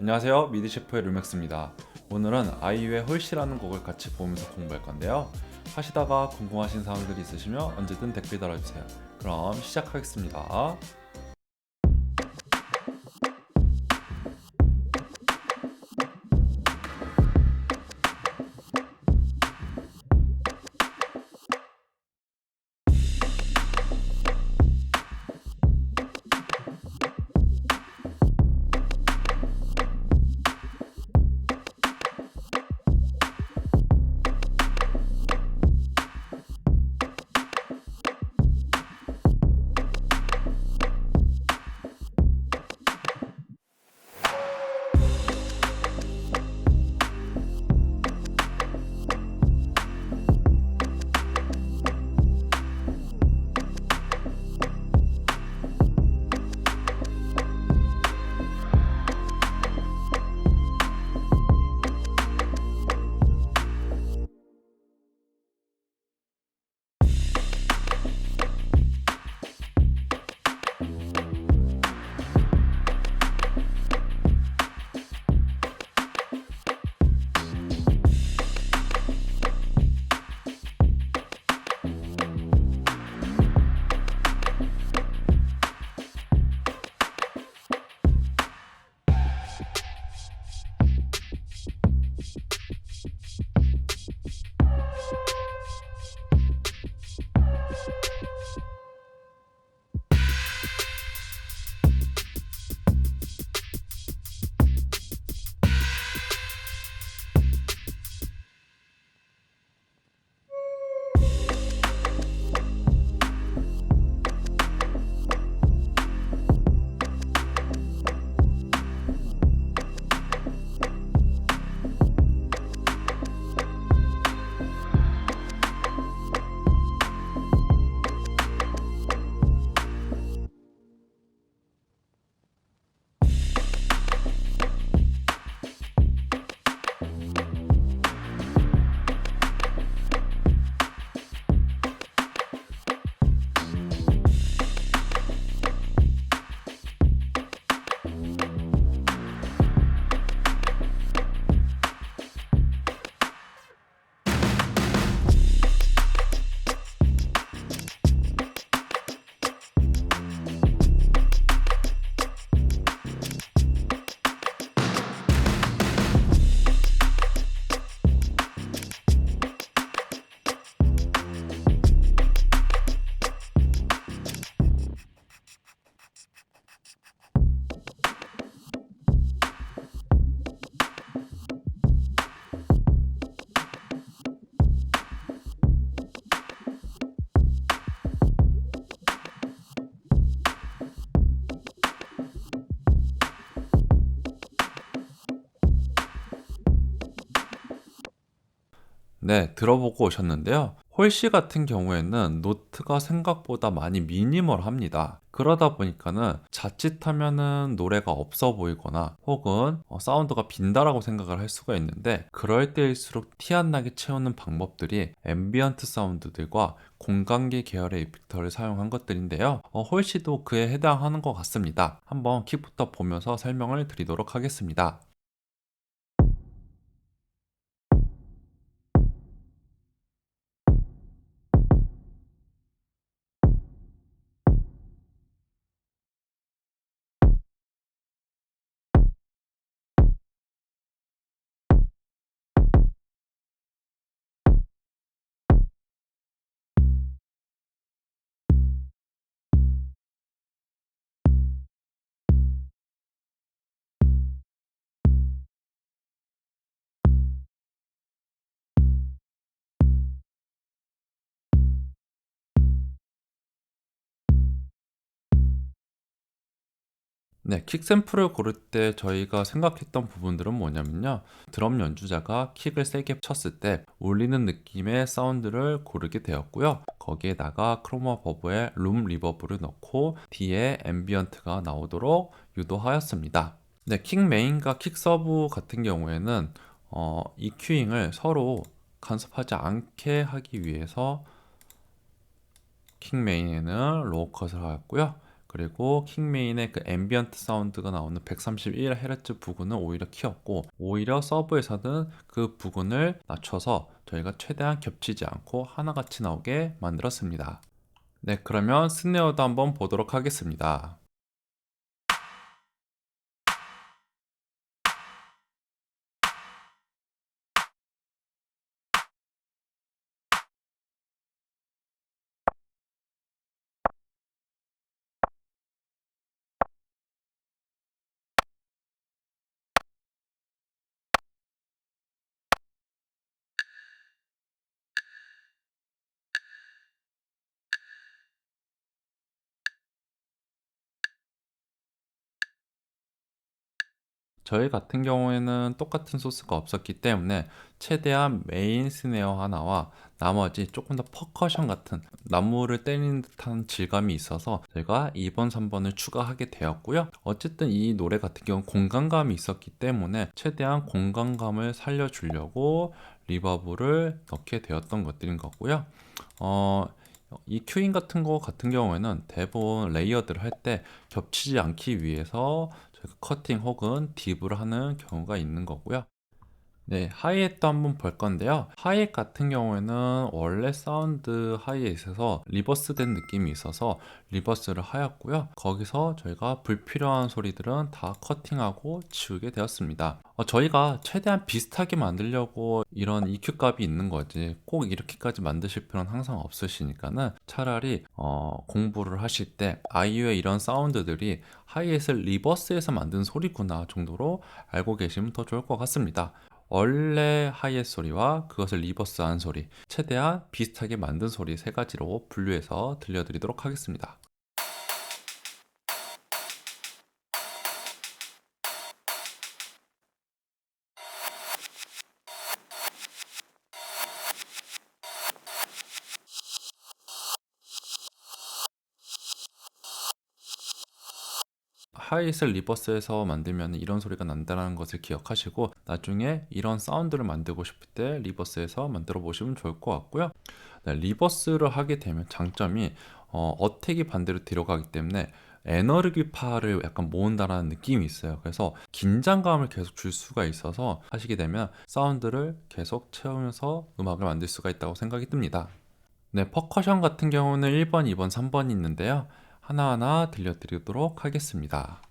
안녕하세요. 미드셰프의 루맥스입니다. 오늘은 아이유의 홀씨라는 곡을 같이 보면서 공부할 건데요. 하시다가 궁금하신 사항들이 있으시면 언제든 댓글 달아주세요. 그럼 시작하겠습니다 네, 들어보고 오셨는데요. 홀씨 같은 경우에는 노트가 생각보다 많이 미니멀합니다. 그러다 보니까는 자칫하면은 노래가 없어 보이거나 혹은 어, 사운드가 빈다라고 생각을 할 수가 있는데 그럴 때일수록 티 안 나게 채우는 방법들이 앰비언트 사운드들과 공간계 계열의 이펙터를 사용한 것들인데요. 어, 홀씨도 그에 해당하는 것 같습니다. 한번 킥부터 보면서 설명을 드리도록 하겠습니다. 네, 킥 샘플을 고를 때 저희가 생각했던 부분들은 뭐냐면요. 드럼 연주자가 킥을 세게 쳤을 때 울리는 느낌의 사운드를 고르게 되었고요. 거기에다가 크로마 버브의 룸 리버브를 넣고 뒤에 앰비언트가 나오도록 유도하였습니다. 네, 킥 메인과 킥 서브 같은 경우에는 어, EQ잉을 서로 간섭하지 않게 하기 위해서 킥 메인에는 로우 컷을 하였고요. 그리고 킹메인의 그 앰비언트 사운드가 나오는 131Hz 부분은 오히려 키웠고 오히려 서브에서는 그 부분을 낮춰서 저희가 최대한 겹치지 않고 하나같이 나오게 만들었습니다. 네, 그러면 스네어도 한번 보도록 하겠습니다. 저희 같은 경우에는 똑같은 소스가 없었기 때문에 최대한 메인 스네어 하나와 나머지 조금 더 퍼커션 같은 나무를 때리는 듯한 질감이 있어서 저희가 2번, 3번을 추가하게 되었고요. 어쨌든 이 노래 같은 경우는 공간감이 있었기 때문에 최대한 공간감을 살려주려고 리버브를 넣게 되었던 것들인 거고요. 어, 이 큐잉 같은 거 같은 경우에는 대부분 레이어드를 할 때 겹치지 않기 위해서 커팅 혹은 딥을 하는 경우가 있는 거고요. 네, 하이햇도 한번 볼 건데요. 하이햇 같은 경우에는 원래 사운드 하이햇에서 리버스된 느낌이 있어서 리버스를 하였고요. 거기서 저희가 불필요한 소리들은 다 커팅하고 지우게 되었습니다. 어, 저희가 최대한 비슷하게 만들려고 이런 EQ 값이 있는 거지 꼭 이렇게까지 만드실 필요는 항상 없으시니까는 차라리 어, 공부를 하실 때 아이유의 이런 사운드들이 하이햇을 리버스에서 만든 소리구나 정도로 알고 계시면 더 좋을 것 같습니다. 원래 하이햇 소리와 그것을 리버스한 소리, 최대한 비슷하게 만든 소리 세 가지로 분류해서 들려드리도록 하겠습니다. 하이햇을 리버스해서 만들면 이런 소리가 난다는 것을 기억하시고 나중에 이런 사운드를 만들고 싶을 때 리버스해서 만들어 보시면 좋을 것 같고요. 네, 리버스를 하게 되면 장점이 어, 어택이 반대로 들어가기 때문에 에너지파를 약간 모은다라는 느낌이 있어요. 그래서 긴장감을 계속 줄 수가 있어서 하시게 되면 사운드를 계속 채우면서 음악을 만들 수가 있다고 생각이 듭니다. 네, 퍼커션 같은 경우는 1번, 2번, 3번이 있는데요. 하나하나 들려드리도록 하겠습니다.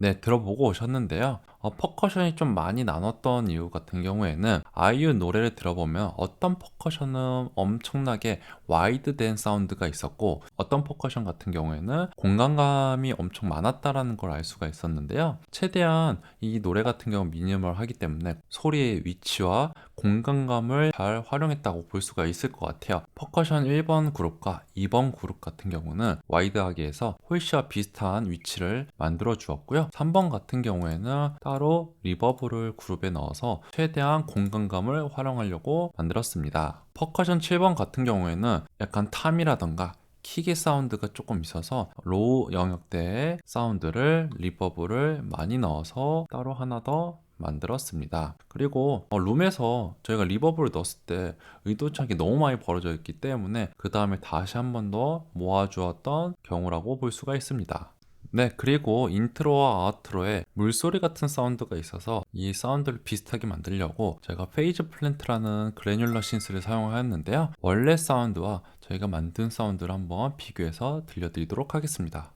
네, 들어보고 오셨는데요. 어, 퍼커션이 좀 많이 나눴던 이유 같은 경우에는 아이유 노래를 들어보면 어떤 퍼커션은 엄청나게 와이드된 사운드가 있었고 어떤 퍼커션 같은 경우에는 공간감이 엄청 많았다라는 걸 알 수가 있었는데요. 최대한 이 노래 같은 경우 미니멀 하기 때문에 소리의 위치와 공간감을 잘 활용했다고 볼 수가 있을 것 같아요. 퍼커션 1번 그룹과 2번 그룹 같은 경우는 와이드하게 해서 홀시와 비슷한 위치를 만들어 주었고요. 3번 같은 경우에는 따로 리버브를 그룹에 넣어서 최대한 공간감을 활용하려고 만들었습니다. 퍼커션 7번 같은 경우에는 약간 탐이라던가 킥의 사운드가 조금 있어서 로우 영역대의 사운드를 리버브를 많이 넣어서 따로 하나 더 만들었습니다. 그리고 어, 룸에서 저희가 리버브를 넣었을 때 않게 너무 많이 벌어져 있기 때문에 그 다음에 다시 한 번 더 모아주었던 경우라고 볼 수가 있습니다. 네, 그리고 인트로와 아우트로에 물소리 같은 사운드가 있어서 이 사운드를 비슷하게 만들려고 제가 페이지 플랜트라는 그래뉼러 신스를 사용하였는데요. 원래 사운드와 저희가 만든 사운드를 한번 비교해서 들려드리도록 하겠습니다.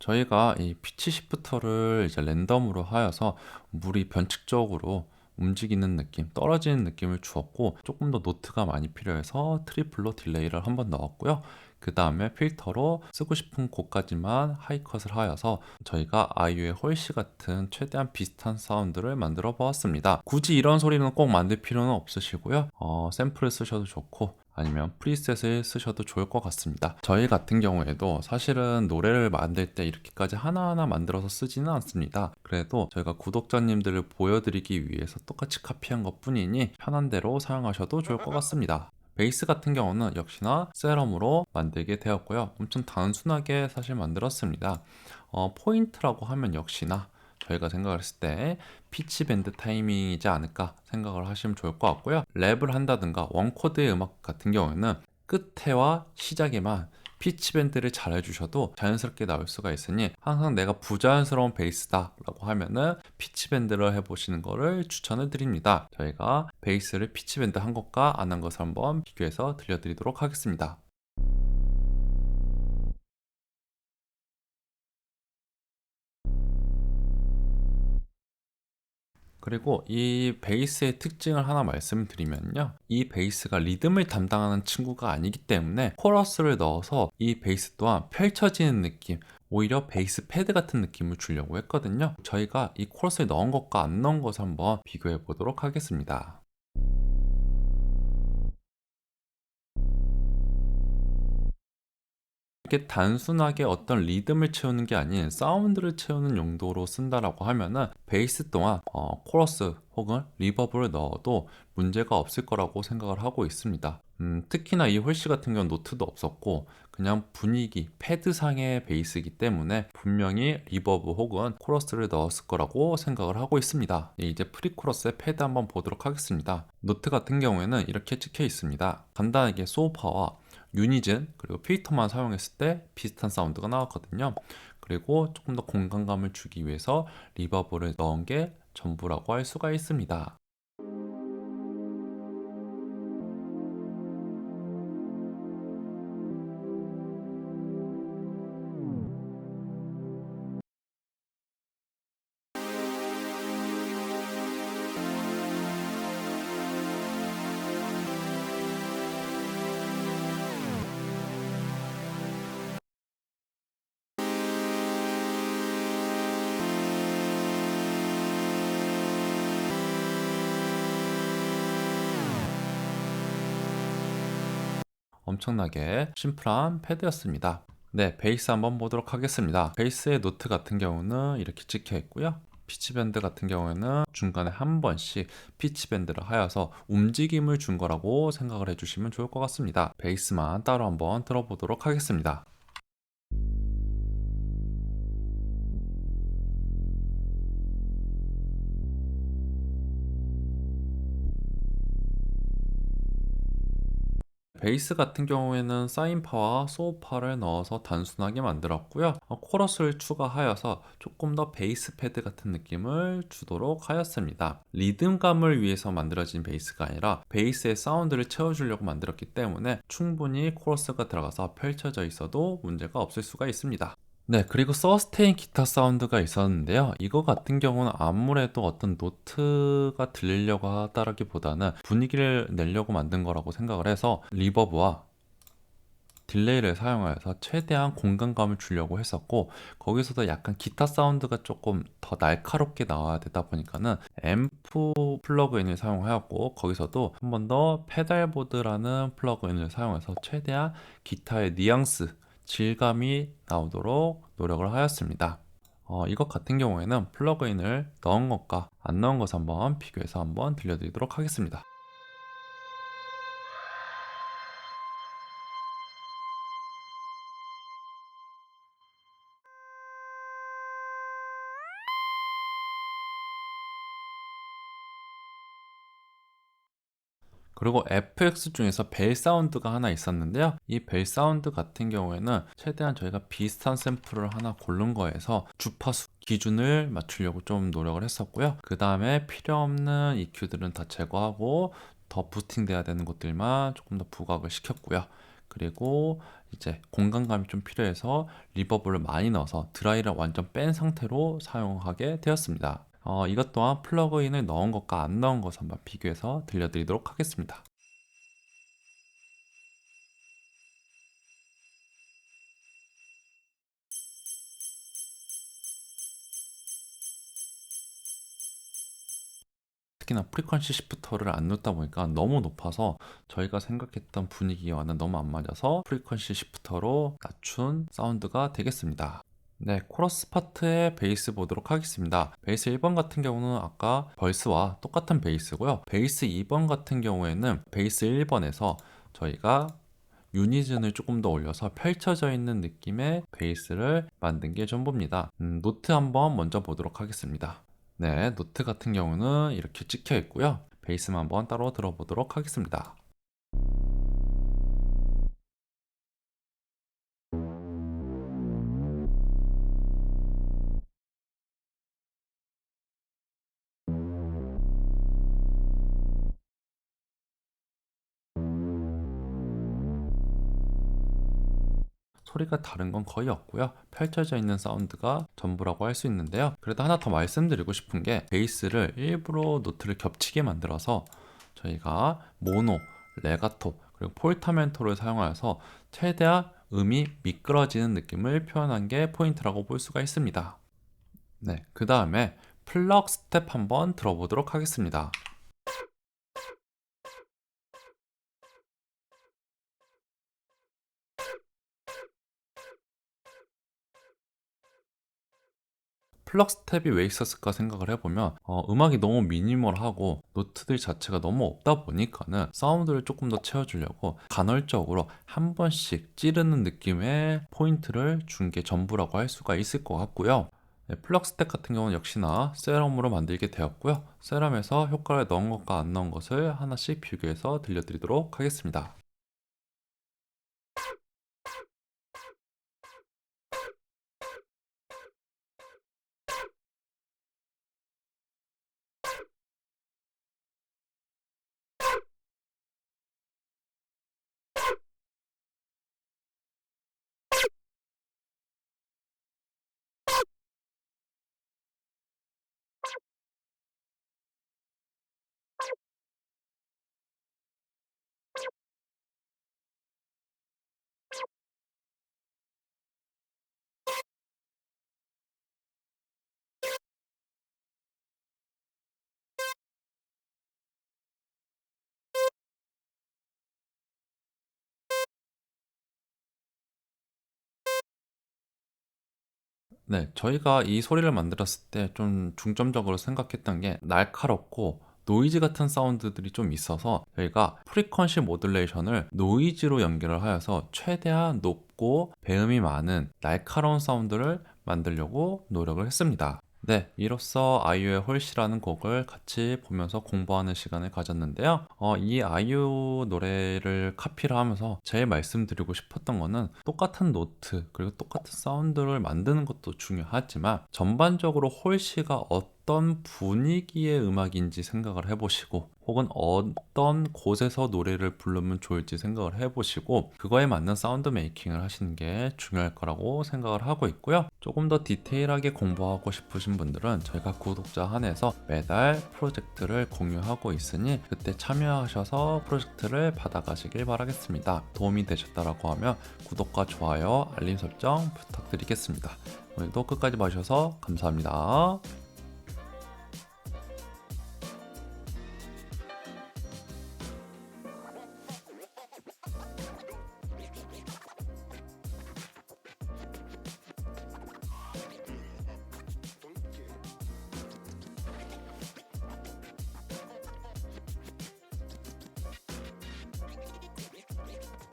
저희가 이 피치 시프터를 이제 랜덤으로 하여서 물이 변칙적으로 움직이는 느낌, 떨어지는 느낌을 주었고 조금 더 노트가 많이 필요해서 트리플로 딜레이를 한번 넣었고요. 그 다음에 필터로 쓰고 싶은 곳까지만 하이컷을 하여서 저희가 아이유의 홀씨 같은 최대한 비슷한 사운드를 만들어 보았습니다. 굳이 이런 소리는 꼭 만들 필요는 없으시고요. 어, 샘플을 쓰셔도 좋고 아니면 프리셋을 쓰셔도 좋을 것 같습니다. 저희 같은 경우에도 사실은 노래를 만들 때 이렇게까지 하나하나 만들어서 쓰지는 않습니다. 그래도 저희가 구독자님들을 보여드리기 위해서 똑같이 카피한 것 뿐이니 편한 대로 사용하셔도 좋을 것 같습니다. 베이스 같은 경우는 역시나 세럼으로 만들게 되었고요. 엄청 단순하게 사실 만들었습니다. 어, 포인트라고 하면 역시나 저희가 생각을 했을 때 피치 밴드 타이밍이지 않을까 생각을 하시면 좋을 것 같고요. 랩을 한다든가 원코드의 음악 같은 경우에는 끝에와 시작에만 피치 밴드를 잘 해주셔도 자연스럽게 나올 수가 있으니 항상 내가 부자연스러운 베이스다라고 하면은 피치 밴드를 해보시는 거를 추천을 드립니다. 저희가 베이스를 피치 밴드 한 것과 안 한 것을 한번 비교해서 들려드리도록 하겠습니다. 그리고 이 베이스의 특징을 하나 말씀드리면요. 이 베이스가 리듬을 담당하는 친구가 아니기 때문에 코러스를 넣어서 이 베이스 또한 펼쳐지는 느낌, 오히려 베이스 패드 같은 느낌을 주려고 했거든요. 저희가 이 코러스에 넣은 것과 안 넣은 것을 한번 비교해 보도록 하겠습니다. 이렇게 단순하게 어떤 리듬을 채우는 게 아닌 사운드를 채우는 용도로 쓴다라고 하면은 베이스 동안 어, 코러스 혹은 리버브를 넣어도 문제가 없을 거라고 생각을 하고 있습니다. 음, 특히나 이 홀씨 같은 경우는 노트도 없었고 그냥 분위기, 패드상의 베이스이기 때문에 분명히 리버브 혹은 코러스를 넣었을 거라고 생각을 하고 있습니다. 네, 이제 프리코러스의 패드 한번 보도록 하겠습니다. 노트 같은 경우에는 이렇게 찍혀 있습니다. 간단하게 소파와 유니즌 그리고 필터만 사용했을 때 비슷한 사운드가 나왔거든요. 그리고 조금 더 공간감을 주기 위해서 리버브를 넣은 게 전부라고 할 수가 있습니다. 엄청나게 심플한 패드였습니다. 네, 베이스 한번 보도록 하겠습니다. 베이스의 노트 같은 경우는 이렇게 찍혀 있고요. 피치밴드 같은 경우에는 중간에 한 번씩 피치밴드를 하여서 움직임을 준 거라고 생각을 해주시면 좋을 것 같습니다. 베이스만 따로 한번 들어보도록 하겠습니다. 베이스 같은 경우에는 사인파와 소우파를 넣어서 단순하게 만들었고요. 어, 코러스를 추가하여서 조금 더 베이스 패드 같은 느낌을 주도록 하였습니다. 리듬감을 위해서 만들어진 베이스가 아니라 베이스의 사운드를 채워주려고 만들었기 때문에 충분히 코러스가 들어가서 펼쳐져 있어도 문제가 없을 수가 있습니다. 네, 그리고 서스테인 기타 사운드가 있었는데요. 이거 같은 경우는 아무래도 어떤 노트가 들리려고 하다라기보다는 분위기를 내려고 만든 거라고 생각을 해서 리버브와 딜레이를 사용하여서 최대한 공간감을 주려고 했었고 거기서도 약간 기타 사운드가 조금 더 날카롭게 나와야 되다 보니까는 앰프 플러그인을 사용하였고 거기서도 한 번 더 페달보드라는 플러그인을 사용해서 최대한 기타의 뉘앙스 질감이 나오도록 노력을 하였습니다. 어, 이것 같은 경우에는 플러그인을 넣은 것과 안 넣은 것 한번 비교해서 한번 들려드리도록 하겠습니다. 그리고 FX 중에서 벨 사운드가 하나 있었는데요. 이 벨 사운드 같은 경우에는 최대한 저희가 비슷한 샘플을 하나 고른 거에서 주파수 기준을 맞추려고 좀 노력을 했었고요. 그 다음에 필요 없는 EQ들은 다 제거하고 더 부스팅 돼야 되는 것들만 조금 더 부각을 시켰고요. 그리고 이제 공간감이 좀 필요해서 리버브를 많이 넣어서 드라이를 완전 뺀 상태로 사용하게 되었습니다. 어, 이것 또한 플러그인을 넣은 것과 안 넣은 것 한번 비교해서 들려드리도록 하겠습니다. 특히나 프리퀀시 시프터를 안 넣다 보니까 너무 높아서 저희가 생각했던 분위기와는 너무 안 맞아서 프리퀀시 시프터로 낮춘 사운드가 되겠습니다. 네, 코러스 파트의 베이스 보도록 하겠습니다. 베이스 1번 같은 경우는 아까 벌스와 똑같은 베이스고요. 베이스 2번 같은 경우에는 베이스 1번에서 저희가 유니즌을 조금 더 올려서 펼쳐져 있는 느낌의 베이스를 만든 게 전부입니다. 음, 노트 한번 먼저 보도록 하겠습니다. 네, 노트 같은 경우는 이렇게 찍혀 있고요. 베이스만 한번 따로 들어보도록 하겠습니다. 소리가 다른 건 거의 없고요. 펼쳐져 있는 사운드가 전부라고 할 수 있는데요. 그래도 하나 더 말씀드리고 싶은 게 베이스를 일부러 노트를 겹치게 만들어서 저희가 모노, 레가토, 그리고 폴타멘토를 사용하여서 최대한 음이 미끄러지는 느낌을 표현한 게 포인트라고 볼 수가 있습니다. 네, 그 다음에 플럭 스텝 한번 들어보도록 하겠습니다. 플럭 스텝이 왜 있었을까 생각을 해보면 어, 음악이 너무 미니멀하고 노트들 자체가 너무 없다 보니까는 사운드를 조금 더 채워주려고 간헐적으로 한 번씩 찌르는 느낌의 포인트를 준 게 전부라고 할 수가 있을 것 같고요. 네, 플럭 스텝 같은 경우는 역시나 세럼으로 만들게 되었고요. 세럼에서 효과를 넣은 것과 안 넣은 것을 하나씩 비교해서 들려드리도록 하겠습니다. 네, 저희가 이 소리를 만들었을 때 좀 중점적으로 생각했던 게 날카롭고 노이즈 같은 사운드들이 좀 있어서 저희가 프리퀀시 모듈레이션을 노이즈로 연결을 하여서 최대한 높고 배음이 많은 날카로운 사운드를 만들려고 노력을 했습니다. 네, 이로써 아이유의 홀씨라는 곡을 같이 보면서 공부하는 시간을 가졌는데요. 어, 이 아이유 노래를 카피를 하면서 제일 말씀드리고 싶었던 거는 똑같은 노트 그리고 똑같은 사운드를 만드는 것도 중요하지만 전반적으로 홀씨가 어떤 분위기의 음악인지 생각을 해보시고 혹은 어떤 곳에서 노래를 부르면 좋을지 생각을 해보시고 그거에 맞는 사운드 메이킹을 하시는 게 중요할 거라고 생각을 하고 있고요. 조금 더 디테일하게 공부하고 싶으신 분들은 저희가 구독자 한해서 매달 프로젝트를 공유하고 있으니 그때 참여하셔서 프로젝트를 받아가시길 바라겠습니다. 도움이 되셨다라고 하면 구독과 좋아요, 알림 설정 부탁드리겠습니다. 오늘도 끝까지 봐주셔서 감사합니다.